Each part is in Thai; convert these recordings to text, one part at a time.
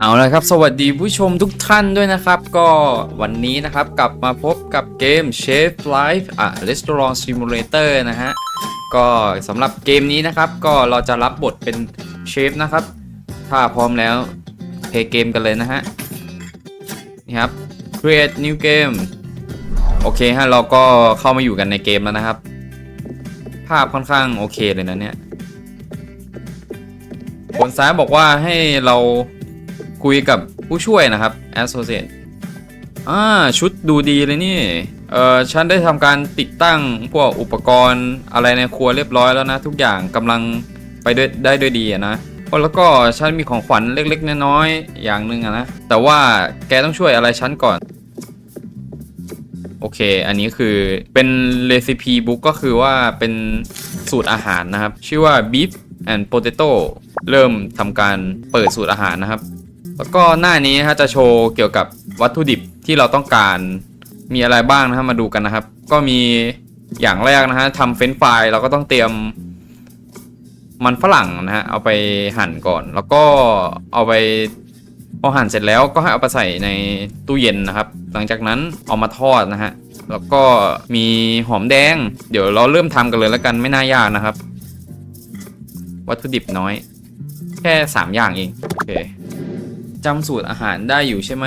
เอาละครับ สวัสดีผู้ชมทุกท่านด้วยนะครับ ก็วันนี้นะครับกลับมาพบกับเกม Chef Life อะ Restaurant Simulator นะฮะ ก็สำหรับเกมนี้นะครับ ก็เราจะรับบทเป็นเชฟนะครับ ถ้าพร้อมแล้วเพลย์เกมกันเลยนะฮะ นี่ครับ Create New Game โอเคฮะ เราก็เข้ามาอยู่กันในเกมแล้วนะครับ ภาพค่อนข้างโอเคเลยนะเนี่ยบนซ้ายบอกว่าให้เรา คุยกับผู้ช่วยนะครับ Associate อ่าชุดดูดีเลยนี่ เออฉันได้ทำการติดตั้งพวกอุปกรณ์อะไรในครัวเรียบร้อยแล้วนะ ทุกอย่างกำลังไปด้วยได้ด้วยดีนะโอ้แล้วก็ฉันมีของขวัญเล็กๆ น้อยๆอย่างหนึ่งนะ แต่ว่าแกต้องช่วยอะไรฉันก่อน โอเค อันนี้คือเป็นเรซิปีบุ๊กก็คือว่าเป็นสูตรอาหารนะครับ ชื่อว่า beef and potato เริ่มทำการเปิดสูตรอาหารนะครับ แล้วก็หน้านี้นะฮะจะโชว์เกี่ยวกับวัตถุดิบที่เราต้องการมีอะไรบ้างนะฮะมาดูกันนะครับ ก็มีอย่างแรกนะฮะทำเฟรนฟรายเราก็ต้องเตรียมมันฝรั่งนะฮะเอาไปหั่นก่อน แล้วก็เอาไปพอหั่นเสร็จแล้วก็ให้เอาไปใส่ในตู้เย็นนะครับ หลังจากนั้นเอามาทอดนะฮะแล้วก็มีหอมแดง เดี๋ยวเราเริ่มทำกันเลยแล้วกันไม่น่ายากนะครับ วัตถุดิบน้อย แค่สามอย่างเองโอเค จำสูตรอาหารได้อยู่ใช่ไหม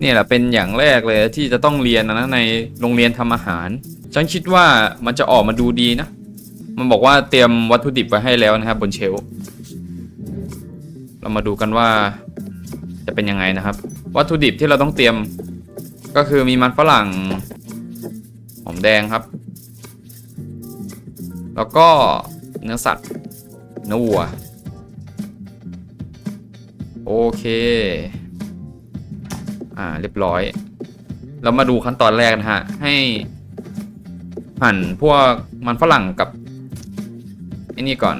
เนี่ยแหละเป็นอย่างแรกเลยที่จะต้องเรียนนะในโรงเรียนทำอาหาร ฉันคิดว่ามันจะออกมาดูดีนะ มันบอกว่าเตรียมวัตถุดิบไว้ให้แล้วนะครับบนเชลเรามาดูกันว่าจะเป็นยังไงนะครับ วัตถุดิบที่เราต้องเตรียมก็คือมีมันฝรั่งหอมแดงครับ แล้วก็เนื้อสัตว์เนื้อวัว โอเค อ่า เรียบร้อย เรามาดูขั้นตอนแรกนะฮะ ให้หั่นพวกมันฝรั่งกับไอ้นี่ก่อน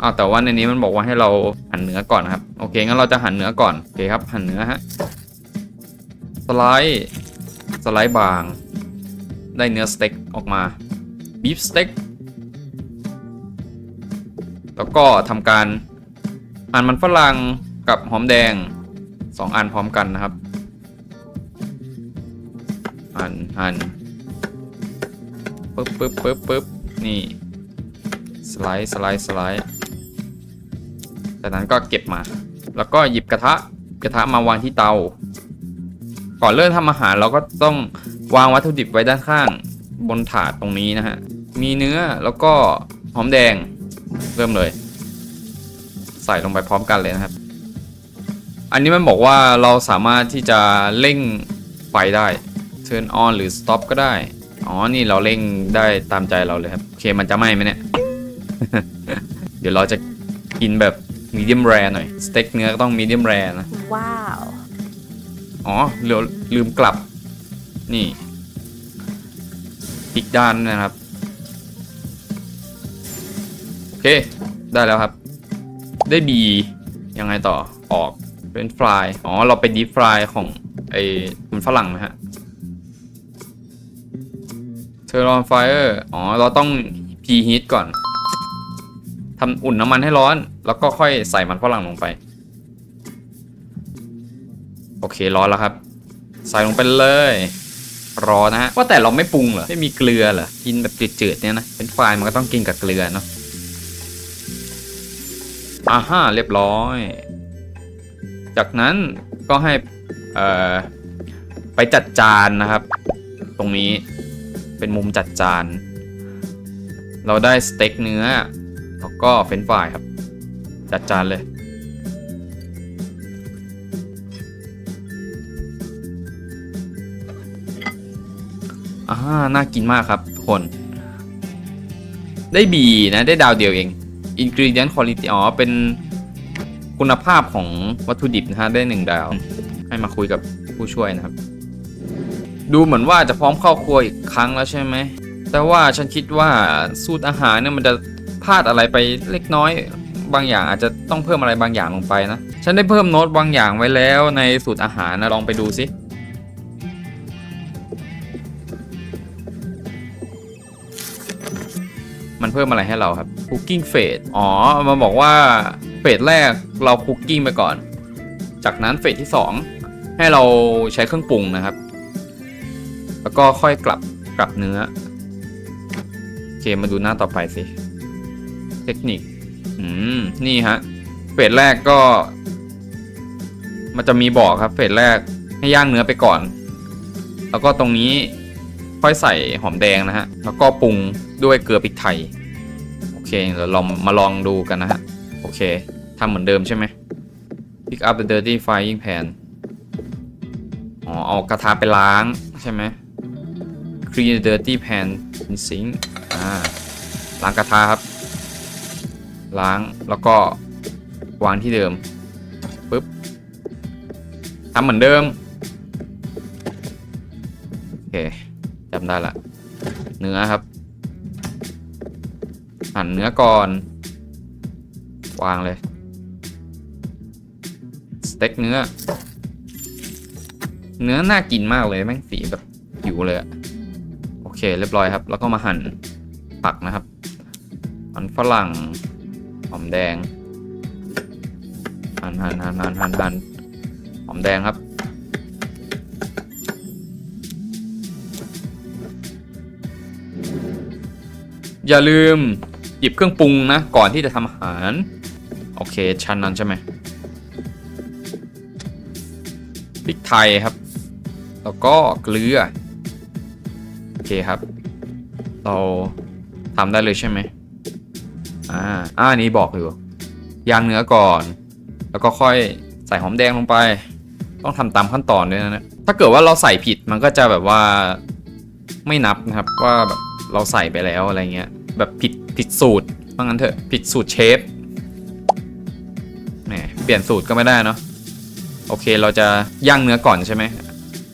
อ้าวแต่ว่าในนี้มันบอกว่าให้เราหั่นเนื้อก่อนครับ โอเค งั้นเราจะหั่นเนื้อก่อน โอเคครับ หั่นเนื้อฮะ สไลด์ สไลด์บาง ได้เนื้อสเต็กออกมา บีฟสเต็ก แล้วก็ทำการ หั่นมันฝรั่งกับหอมแดงสองอันพร้อมกันนะครับ หั่นหั่นปึ๊บปึ๊บปึ๊บปึ๊บนี่ สไลด์สไลด์สไลด์จากนั้นก็เก็บมา แล้วก็หยิบกระทะกระทะมาวางที่เตา ก่อนเริ่มทำอาหารเราก็ต้องวางวัตถุดิบไว้ด้านข้างบนถาดตรงนี้นะฮะ มีเนื้อแล้วก็หอมแดง เริ่มเลย ใส่ลงไปพร้อมกันเลยนะครับ อันนี้มันบอกว่าเราสามารถที่จะเร่งไฟได้ turn on หรือ stop ก็ได้ อ๋อ นี่เราเร่งได้ตามใจเราเลยครับ โอเค มันจะไหม้ไหมเนี่ย เดี๋ยวเราจะกินแบบ medium rare หน่อย สเต็กเนื้อก็ต้อง medium rare นะ ว้าว อ๋อลืมลืมกลับ นี่ อีกด้านนะครับ โอเค ได้แล้วครับ ได้บียังไงต่อออกเป็นฟรายอ๋อ เราไปดีฟรายของไอ้มันฝรั่งนะฮะเทอร์ on fire อ๋อ เราต้อง preheat ก่อนทำอุ่นน้ำมันให้ร้อน แล้วก็ค่อยใส่มันฝรั่งลงไป โอเค ร้อนแล้วครับ ใส่ลงไปเลย รอนะฮะว่าแต่เราไม่ปรุงเหรอ ไม่มีเกลือเหรอ กินแบบจืดๆเนี่ยนะ เป็นไฟมันก็ต้องกินกับเกลือเนาะ อ่าฮะเรียบร้อย จากนั้นก็ให้ไปจัดจานนะครับ ตรงนี้เป็นมุมจัดจาน เราได้สเต็กเนื้อ แล้วก็เฟรนฟรายครับ จัดจานเลย อ่า น่ากินมากครับทุกคน ได้บีนะ ได้ดาวเดียวเอง ingredient quality อ๋อ เป็นคุณภาพของวัตถุดิบนะฮะ ได้หนึ่งดาว ให้มาคุยกับผู้ช่วยนะครับ ดูเหมือนว่าจะพร้อมเข้าครัวอีกครั้งแล้วใช่ไหม แต่ว่าฉันคิดว่าสูตรอาหารเนี่ยมันจะพลาดอะไรไปเล็กน้อยบางอย่างอาจจะต้องเพิ่มอะไรบางอย่างลงไปนะ ฉันได้เพิ่มโน้ตบางอย่างไว้แล้วในสูตรอาหารนะลองไปดูสิ เพิ่มอะไรให้เราครับ cooking phase อ๋อมาบอกว่าเฟสแรกเราคุกกิ้งไปก่อน จากนั้นเฟสที่ 2 ให้เราใช้เครื่องปรุงนะครับ แล้วก็ค่อยกลับกลับเนื้อโอเคมาดูหน้าต่อไปสิ เทคนิค อืม นี่ฮะเฟสแรกก็ มันจะมีบอกครับเฟสแรกให้ย่างเนื้อไปก่อน แล้วก็ตรงนี้ค่อยใส่หอมแดงนะฮะ แล้วก็ปรุงด้วยเกลือพริกไทย เคเดี๋ยวเรามาลองดูกันนะฮะ โอเคทำเหมือนเดิมใช่ไหม pick up the dirty frying pan อ๋อ เอากระทะไปล้างใช่ไหม clean the dirty pan in sink อ่า ล้างกระทะครับ ล้างแล้วก็วางที่เดิมปึ๊บทำเหมือนเดิม โอเคจำได้ละ เนื้อครับ หั่นเนื้อก่อน วางเลย สเต็กเนื้อ เนื้อน่ากินมากเลยแม่งสีแบบหิวเลยอะโอเค เรียบร้อยครับ แล้วก็มาหั่นผักนะครับมันฝรั่งหอมแดง หั่นหั่นหั่นหั่นหั่นหั่นหอมแดงครับอย่าลืม ยิบเครื่องปรุงนะ ก่อนที่จะทำอาหาร โอเค ชั้นนั้นใช่ไหมพริกไทยครับ แล้วก็เกลือ โอเคครับ เราทำได้เลยใช่ไหมอ่าอ่านี้บอกอยู่ย่างเนื้อก่อน แล้วก็ค่อยใส่หอมแดงลงไป ต้องทำตามขั้นตอนด้วยนะถ้าเกิดว่าเราใส่ผิดมันก็จะแบบว่าไม่นับนะครับว่าแบบเราใส่ไปแล้วอะไรเงี้ย แบบผิด ผิดสูตรว่างั้นเถอะผิดสูตรเชฟแหมเปลี่ยนสูตรก็ไม่ได้เนาะโอเคเราจะย่างเนื้อก่อนใช่ไหม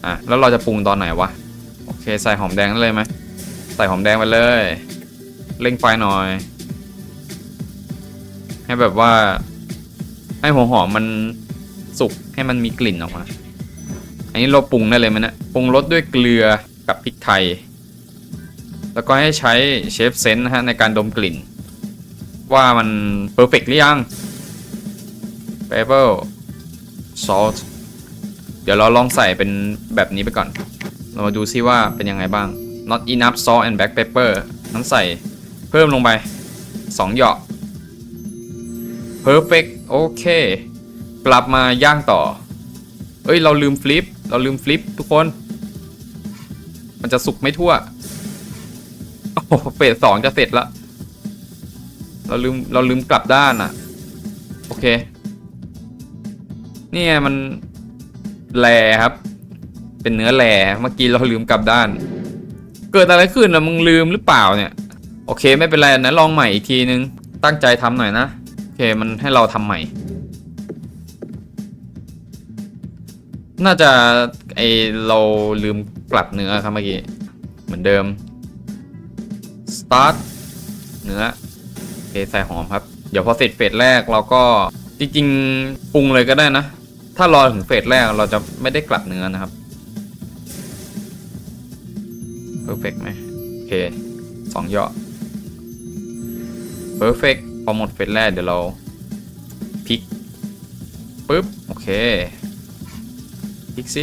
อะแล้วเราจะปรุงตอนไหนวะโอเคใส่หอมแดงได้เลยไหมใส่หอมแดงไปเลยเร่งไฟหน่อย ให้แบบว่า ให้หัวหอมมันสุกให้มันมีกลิ่นออกมา อันนี้เราปรุงได้เลยไหมนะปรุงรสด้วยเกลือกับพริกไทย แล้วก็ให้ใช้เชฟเซนต์นะฮะในการดมกลิ่น ว่ามันเพอร์เฟกหรือยัง pepper salt เดี๋ยวเราลองใส่เป็นแบบนี้ไปก่อน เรามาดูซิว่าเป็นยังไงบ้าง not enough salt and black pepper นั้นใส่เพิ่มลงไป 2 หยอก perfect โอเค กลับมาย่างต่อ เอ้ย เราลืมฟลิป เราลืมฟลิปทุกคน มันจะสุกไม่ทั่ว โอ้โหเฟสสองจะเสร็จละเราลืมเราลืมกลับด้านอะ โอเค นี่ไงมันแลครับ เป็นเนื้อแลเมื่อกี้เราลืมกลับด้าน เกิดอะไรขึ้นนะมึงลืมหรือเปล่าเนี่ย โอเคไม่เป็นไรนะลองใหม่อีกทีนึง ตั้งใจทำหน่อยนะโอเคมันให้เราทำใหม่ น่าจะไอเราลืมกลับเนื้อครับเมื่อกี้เหมือนเดิม start เนื้อโอเคใส่หอมครับ เดี๋ยวพอเสร็จเฟสแรกเราก็จริงๆปรุงเลยก็ได้นะ ถ้ารอถึงเฟสแรกเราจะไม่ได้กลับเนื้อนะครับ perfect ไหมโอเคสองย่อ perfect พอหมดเฟสแรกเดี๋ยวเราพลิกปุ๊บโอเคพลิกสิ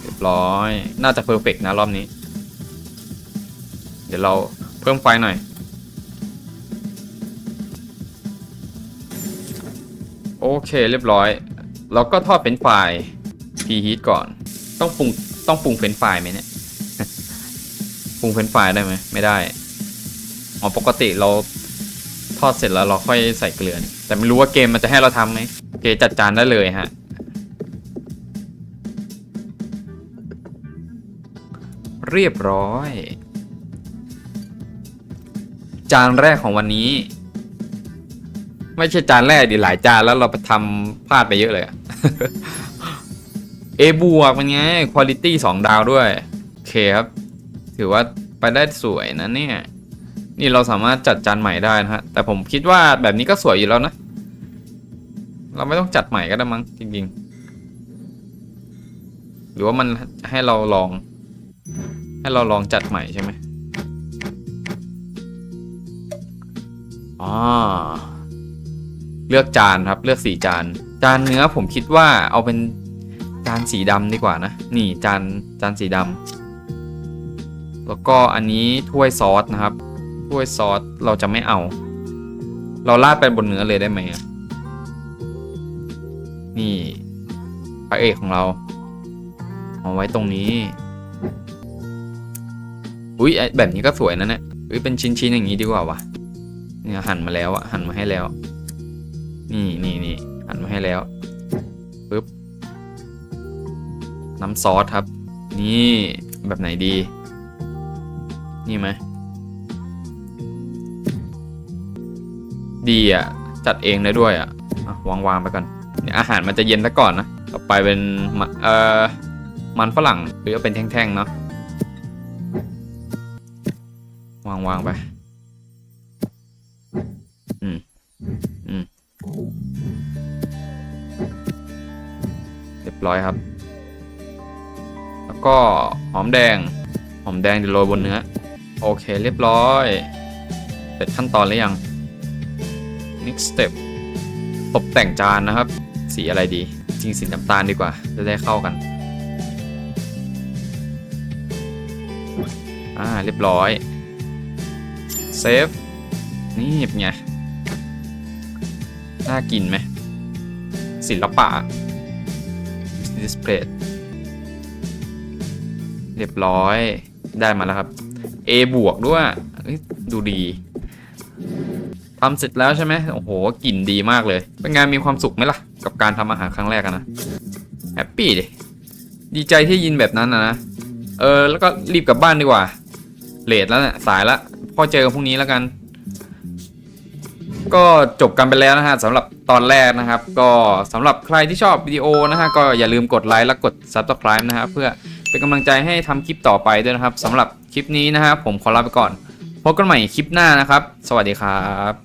เรียบร้อย น่าจะ perfect นะรอบนี้ เดี๋ยวเรา เพิ่มไฟหน่อย โอเคเรียบร้อย เราก็ทอดเป็นไฟพีฮีทก่อน ต้องปรุงต้องปรุงเฟรนช์ฟรายไหมเนี่ย ปรุงเฟรนช์ฟรายได้ไหมไม่ได้ อ๋อปกติเราทอดเสร็จแล้วเราค่อยใส่เกลือ แต่ไม่รู้ว่าเกมมันจะให้เราทำไหมโอเคจัดจานได้เลยฮะเรียบร้อย จานแรกของวันนี้ ไม่ใช่จานแรกดิหลายจานแล้วเราไปทำพลาดไปเยอะเลยอะเอบวกเป็นไงคุณ i t y สองดาวด้วย โอเคครับ ถือว่าไปได้สวยนะเนี่ย นี่เราสามารถจัดจานใหม่ได้นะฮะ แต่ผมคิดว่าแบบนี้ก็สวยอยู่แล้วนะ เราไม่ต้องจัดใหม่ก็ได้มั้งจริงๆ หรือว่ามันให้เราลอง ให้เราลองจัดใหม่ใช่ไหม อ๋อเลือกจานครับ เลือกสีจาน จานเนื้อผมคิดว่าเอาเป็นจานสีดำดีกว่านะ นี่จานจานสีดำแล้วก็อันนี้ถ้วยซอสนะครับ ถ้วยซอสเราจะไม่เอา เราราดไปบนเนื้อเลยได้ไหมนี่พระเอกของเรา เอาไว้ตรงนี้ อุ้ยแบบนี้ก็สวยนะเนี่ยอุ้ยเป็นชิ้นๆอย่างนี้ดีกว่าวะ เนี่ยหั่นมาแล้วอะหั่นมาให้แล้ว นี่นี่นี่หั่นมาให้แล้วปึ๊บน้ำซอสครับ นี่แบบไหนดี นี่ไหมดีอะ จัดเองได้ด้วยอะอะวางวางไปก่อนเดี๋ยอาหารมันจะเย็นซะก่อนนะต่อไปเป็นมะเอ่อมันฝรั่งหรือว่าเป็นแท่งๆเนาะวางวางไป ร้อยครับ แล้วก็หอมแดง หอมแดงเดี๋ยวโรยบนเนื้อ โอเคเรียบร้อย เสร็จขั้นตอนหรือยัง next step ตกแต่งจานนะครับ สีอะไรดี จริงสีน้ำตาลดีกว่า จะได้เข้ากัน อ่าเรียบร้อย เซฟ นี่เป็นไง น่ากินไหมศิลปะ display เรียบร้อยได้มาแล้วครับ A บวกด้วยดูดีทำเสร็จแล้วใช่ไหมโอ้โหกลิ่นดีมากเลย เป็นไงานมีความสุขไหมล่ะ กับการทำอาหารครั้งแรกนะแฮปปี้ดิดีใจที่ยินแบบนั้นนะนะเออแล้วก็รีบกลับบ้านดีกว่าเลทแล้วเนี่ยสายละพอเจอกันพรุ่งนี้แล้วกัน ก็จบกันไปแล้วนะฮะสำหรับ ตอนแรกนะครับ ก็สำหรับใครที่ชอบวิดีโอนะฮะก็อย่าลืมกดไลค์และกด Subscribe นะฮะเพื่อเป็นกำลังใจให้ทำคลิปต่อไปด้วยนะครับสำหรับคลิปนี้นะฮะผมขอลาไปก่อน พบกันใหม่คลิปหน้านะครับ สวัสดีครับ